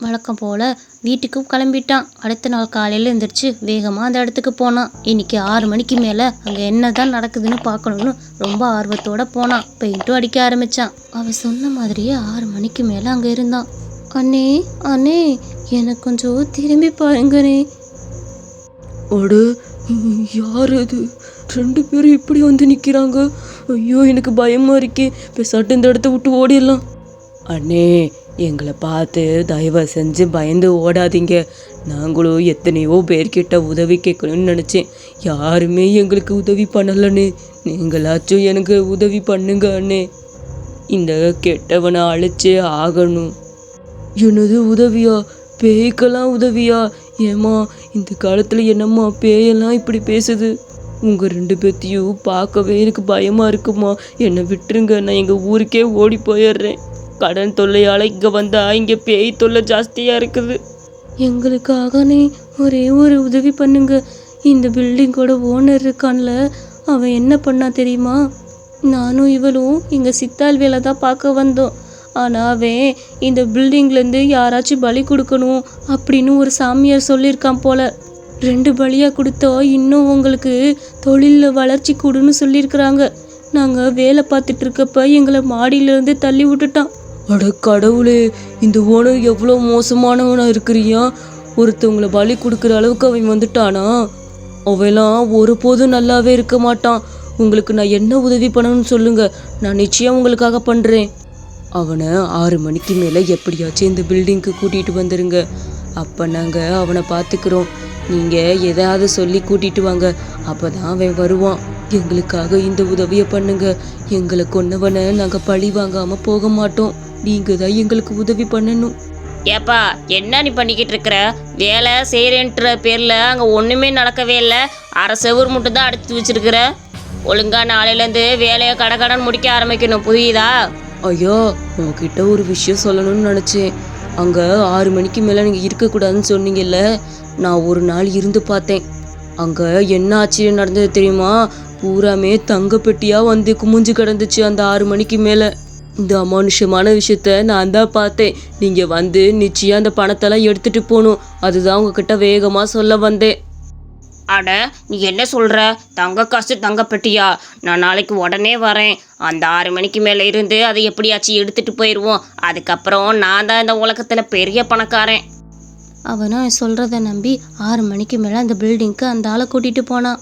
வழக்கம் போல் வீட்டுக்கு கிளம்பிட்டான். அடுத்த நாள் காலையில் எழுந்திரிச்சு வேகமாக அந்த இடத்துக்கு போனான். இன்னைக்கு ஆறு மணிக்கு மேலே அங்கே என்ன தான் நடக்குதுன்னு பார்க்கணும்னு ரொம்ப ஆர்வத்தோட போனான். பெயிண்ட்டும் அடிக்க ஆரம்பிச்சான். அவன் சொன்ன மாதிரியே ஆறு மணிக்கு மேலே அங்கே இருந்தான். அண்ணே அண்ணே எனக்கு கொஞ்சம் திரும்பி பாருங்கண்ணே. அட ம், யார் அது ரெண்டு பேரும் இப்படி வந்து நிற்கிறாங்க ஐயோ எனக்கு பயமா இருக்கே. பேசாட்டு இந்த இடத்த விட்டு ஓடிடலாம். அண்ணே எங்களை பார்த்து தயவு செஞ்சு பயந்து ஓடாதீங்க. நாங்களும் எத்தனையோ பேர்கிட்ட உதவி கேட்கணும்னு நினச்சேன். யாருமே எங்களுக்கு உதவி பண்ணலன்னு நீங்களாச்சும் எனக்கு உதவி பண்ணுங்க அண்ணே. இந்த கெட்டவனை அழைச்சே ஆகணும். எனது உதவியா? பேய்க்கெல்லாம் உதவியா? ஏம்மா இந்த காலத்தில் என்னம்மா பேயெல்லாம் இப்படி பேசுது? உங்கள் ரெண்டு பேத்தையும் பார்க்கவே எனக்கு பயமாக இருக்குமா? என்னை விட்டுருங்க நான் எங்கள் ஊருக்கே ஓடி போயிடுறேன். கடன் தொல்லையால் இங்கே வந்தால் இங்கே பேய் தொல்லை ஜாஸ்தியாக இருக்குது. எங்களுக்காகனே ஒரே ஒரு உதவி பண்ணுங்க. இந்த பில்டிங்கோட ஓனர் இருக்கான்ல அவன் என்ன பண்ணா தெரியுமா? நானும் இவளும் எங்கள் சித்தாள் வேலை தான் பார்க்க வந்தோம். ஆனால் அவன் இந்த பில்டிங்லேருந்து யாராச்சும் பலி கொடுக்கணும் அப்படின்னு ஒரு சாமியார் சொல்லியிருக்கான் போல. ரெண்டு பலியாக கொடுத்தா இன்னும் உங்களுக்கு தொழிலில் வளர்ச்சி கொடுன்னு சொல்லியிருக்கிறாங்க. நாங்கள் வேலை பார்த்துட்டு இருக்கப்ப எங்களை மாடியிலேருந்து தள்ளி விட்டுட்டான். அட கடவுளே இந்த ஓனர் எவ்வளோ மோசமானவனாக இருக்கிறியா? ஒருத்தவங்களை பலி கொடுக்குற அளவுக்கு அவன் வந்துட்டானா? அவெல்லாம் ஒருபோதும் நல்லாவே இருக்க மாட்டான். உங்களுக்கு நான் என்ன உதவி பண்ணணும்னு சொல்லுங்க. நான் நிச்சயம் உங்களுக்காக பண்ணுறேன் அவனை ஆறு மணிக்கு மேலே எப்படியாச்சும் இந்த பில்டிங்க்கு கூட்டிகிட்டு வந்துடுங்க அப்போ நாங்கள் அவனை பார்த்துக்கிறோம் நீங்கள் எதாவது சொல்லி கூட்டிகிட்டு வாங்க. அப்போ தான் அவன் வருவான். எங்களுக்காக இந்த உதவியை பண்ணுங்க. எங்களை கொன்னவனை நாங்கள் பழி வாங்காமல் போக மாட்டோம். நீங்கள் தான் எங்களுக்கு உதவி பண்ணணும். ஏப்பா என்ன நீ பண்ணிக்கிட்டு இருக்கிற? வேலை செய்கிறேன்ற பேரில் அங்கே ஒன்றுமே நடக்கவே இல்லை. அரை செவுர் மட்டும் தான் அடித்து வச்சிருக்கிற. ஒழுங்கா நாளையிலேருந்து வேலையை கடகடன் முடிக்க ஆரம்பிக்கணும் புரியுதா? ஐயா உங்ககிட்ட ஒரு விஷயம் சொல்லணும்னு நினச்சேன். அங்கே ஆறு மணிக்கு மேலே நீங்கள் இருக்கக்கூடாதுன்னு சொன்னீங்கல்ல. நான் ஒரு நாள் இருந்து பார்த்தேன். அங்கே என்ன ஆச்சரியம் நடந்தது தெரியுமா? பூராமே தங்க பெட்டியாக வந்து குமிஞ்சு கிடந்துச்சு அந்த ஆறு மணிக்கு மேலே. இந்த அமானுஷமான விஷயத்த நான் தான் பார்த்தேன். நீங்கள் வந்து நிச்சயம் அந்த பணத்தெல்லாம் எடுத்துகிட்டு போகணும். அதுதான் உங்ககிட்ட வேகமாக சொல்ல வந்தேன். அட நீ என்ன சொல்கிற தங்க காசு தங்க பெட்டியா? நான் நாளைக்கு உடனே வரேன். அந்த ஆறு மணிக்கு மேலே இருந்து அதை எப்படியாச்சும் எடுத்துகிட்டு போயிடுவோம் அதுக்கப்புறம் நான் தான் இந்த உலகத்தில் பெரிய பணக்காரன். அவனும் அவன் சொல்கிறத நம்பி ஆறு மணிக்கு மேலே அந்த பில்டிங்க்கு அந்த ஆளை கூட்டிகிட்டு போனான்.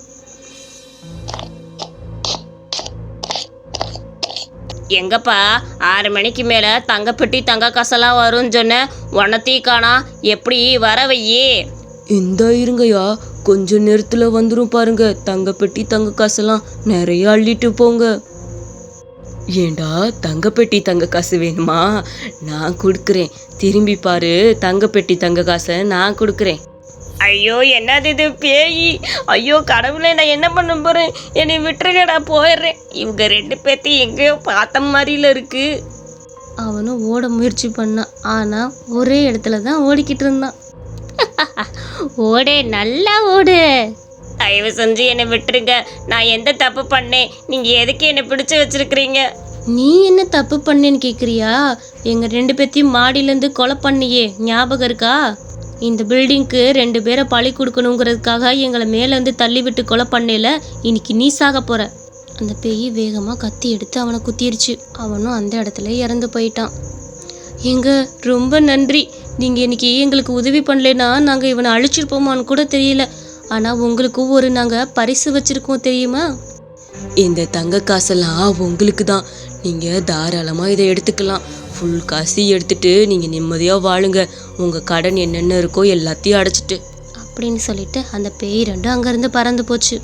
எங்கப்பா? ஆறு மணிக்கு மேலே தங்கப்பெட்டி தங்க காசெல்லாம் வரும்னு சொன்னேன் உனத்தையும் காணா எப்படி வரவையே? இந்த இருங்கய்யா. கொஞ்ச நேரத்தில் வந்துடும் பாருங்க. தங்கப்பெட்டி தங்க காசெல்லாம் நிறைய அள்ளிட்டு போங்க. ஏண்டா தங்கப்பெட்டி தங்க காசு வேணுமா? நான் கொடுக்குறேன். திரும்பி பாரு. தங்க பெட்டி தங்க காசை நான் கொடுக்குறேன். ஐயோ என்னது இது பேய்? ஐயோ கடவுளே நான் என்ன பண்ண போகிறேன் என்னை விட்டுருங்க நான் போயிடுறேன். இவங்க ரெண்டு பேர்த்தையும் எங்கேயோ பார்த்த மாதிரில இருக்கு. அவனும் ஓட முயற்சி பண்ணான் ஆனால் ஒரே இடத்துல தான் ஓடிக்கிட்டு இருந்தான். ஓடு நல்லா ஓடு. தயவு செஞ்சு என்னை விட்டுருங்க. நான் எந்த தப்பு பண்ணேன்? நீங்கள் எதுக்கு என்னை பிடிச்சு வச்சிருக்கிறீங்க? நீ என்ன தப்பு பண்ணேன்னு கேட்குறியா எங்கள் ரெண்டு பேர்த்தையும் மாடியிலேருந்து கொலை பண்ணியே. ஞாபகம் இருக்கா? இந்த பில்டிங்க்கு ரெண்டு பேரை பழி கொடுக்கணுங்கிறதுக்காக எங்களை மேலேருந்து தள்ளி விட்டு கொலை பண்ணையில் இன்னைக்கு நீ சாக போற. அந்த பேய் வேகமாக கத்தி எடுத்து அவனை குத்திருச்சு. அவனும் அந்த இடத்துல இறந்து போயிட்டான். எங்க ரொம்ப நன்றி. நீங்கள் இன்னைக்கு எங்களுக்கு உதவி பண்ணலைன்னா நாங்கள் இவனை அழிச்சிருப்போமான்னு கூட தெரியல. ஆனால் உங்களுக்கு ஒரு நாங்கள் பரிசு வச்சுருக்கோம் தெரியுமா? இந்த தங்க காசெல்லாம் உங்களுக்கு தான் நீங்கள் தாராளமாக இதை எடுத்துக்கலாம். ஃபுல் காசி எடுத்துட்டு நீங்கள் நிம்மதியாக வாழுங்க. உங்கள் கடன் என்னென்ன இருக்கோ எல்லாத்தையும் அடைச்சிட்டு. அப்படின்னு சொல்லிட்டு அந்த பேய் ரெண்டும் அங்கேருந்து பறந்து போச்சு.